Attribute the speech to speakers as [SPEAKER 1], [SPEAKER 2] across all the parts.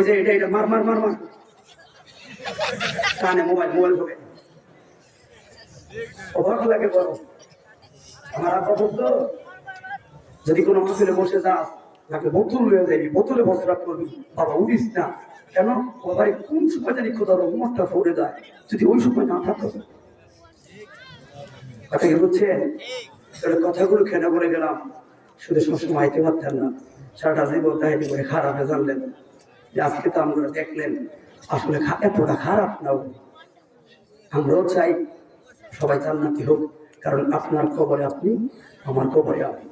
[SPEAKER 1] ওই যে এটা এটা, মার মার মার মার। কানে মোবাইল মোবাইল ঢোকে অবাক লাগে বড়। আমার আব্বা বলতো, যদি কোনো মাহফিলে বসে যাস, তাকে বোতল হয়ে যাবি বোতলে বসরাত করবি। বাবা উঠিস না। কেন? ও কোন সময় জানি খোদার উমরটা পড়ে যায় যদি ওই সময় না থাকতো? কথা কি বুঝছেন কথাগুলো খেনা করে গেলাম। শুধু সবসময় আইতে পারতেন না। সারাটা জীবন কাহিনী করে খারাপ জানলেন। যে আজকে তো আমরা দেখলেন, আসলে এতটা খারাপ নাও আমরাও চাই সবাই জান্নাতি হোক, কারণ আপনার খবরে আপনি, আমার খবরে আপনি।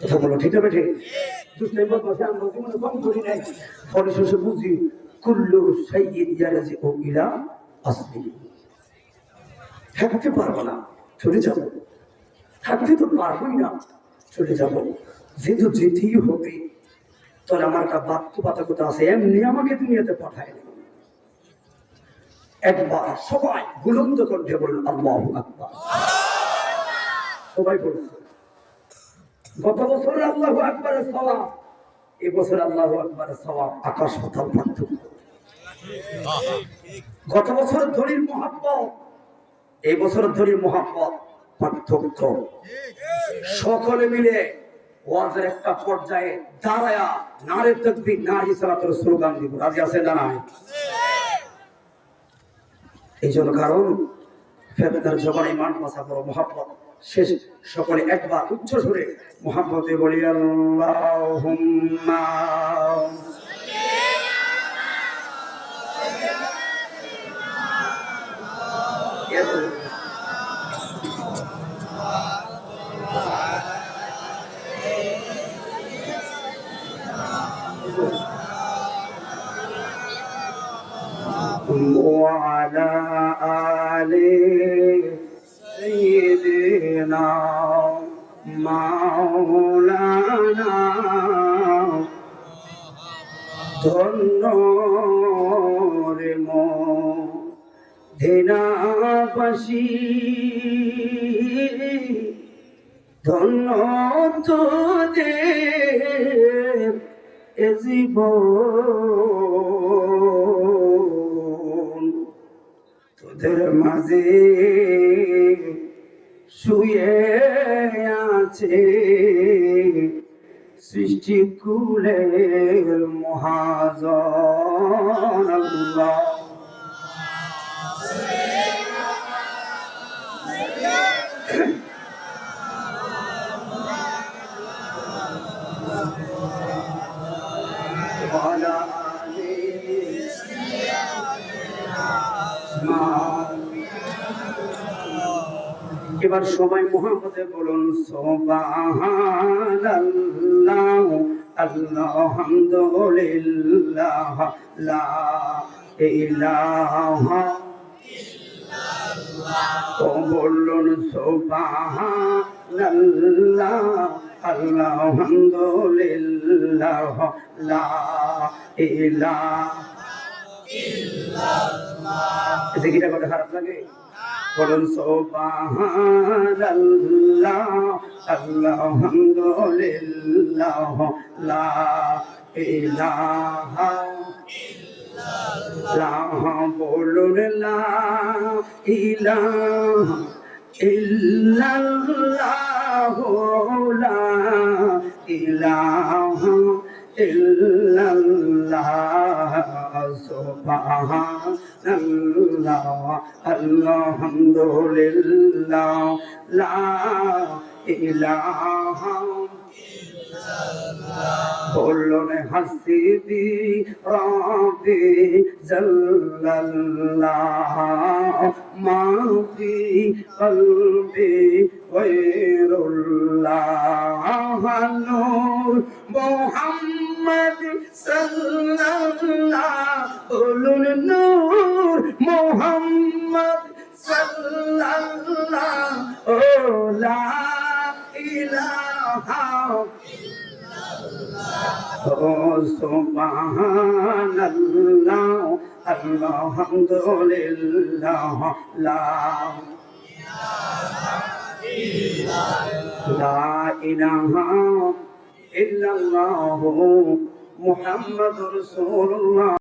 [SPEAKER 1] কথা বলো, ঠিক হবে ঠিক বুঝি থাকতে পারব না, চলে যাব। থাকতে তো পারবোই না, চলে যাব। যেহেতু যেতেই হবে তাহলে আমার একটা বাধ্যবাধকতা আছে, এমনি আমাকে দুনিয়াতে পাঠায় একবার সবাই বুলন্দ কণ্ঠে বলুন আল্লাহ আকবার। সবাই বলছে গত বছর আল্লাহ আকবরের সওয়াব, এ বছর আল্লাহ আকবরের সওয়াব আকাশ পাতাল পার্থক্য। গত বছর ধরির মহাব্বত এই বছর ধরির মহাব্বত পার্থক্য। সকলে মিলে ওয়াজের একটা পর্যায়ে দাঁড়ায়া নারে নারী সালাতের স্লোগান দিব। রাজি আছে না নাই? এই জন্য কারণ ফেরদার যখন ইমান করো মহাব্বত। শেষ সকলে একবার উচ্চ সুরে মহাব্বতে বলি, আল্লাহুম্মা وعلى آل سيدنا مولانا ধন্য রে ধেনাবাসী ধন্য তোদের এ জীবন তোদের মাঝে শুয়ে আছে। সৃষ্টি কুলের মহাজন আল্লাহ। এবার সবাই মোহাম্মদে বলুন, সোবাহানাল্লাহ, আলহামদুলিল্লাহ, লা ও বলুন, সোবাহানাল্লাহ, আলহামদুলিল্লাহ, লা এতে কিটা কথা খারাপ লাগে? বলুন সুবহানাল্লাহ আলহামদুলিল্লাহ লা ইলাহা ইল্লাল্লাহ বলুন লা ইলাহা ইল্লাল্লাহ লা ইলাহা ইল্লাল্লাহ। সুবহানাল্লাহ আলহামদুলিল্লাহ লা ইলাহা বলুন হাসিবি রবি জাল্লাল্লাহ মাফি কলবি গৈরুল্লাহ মোহাম্মদ সাল্লাল্লাহ লা ইলাহা সুবহানাল্লাহ আলহামদুলিল্লাহ লা লা ইলাহা ইল্লাল্লাহ মুহাম্মাদুর রাসূলুল্লাহ।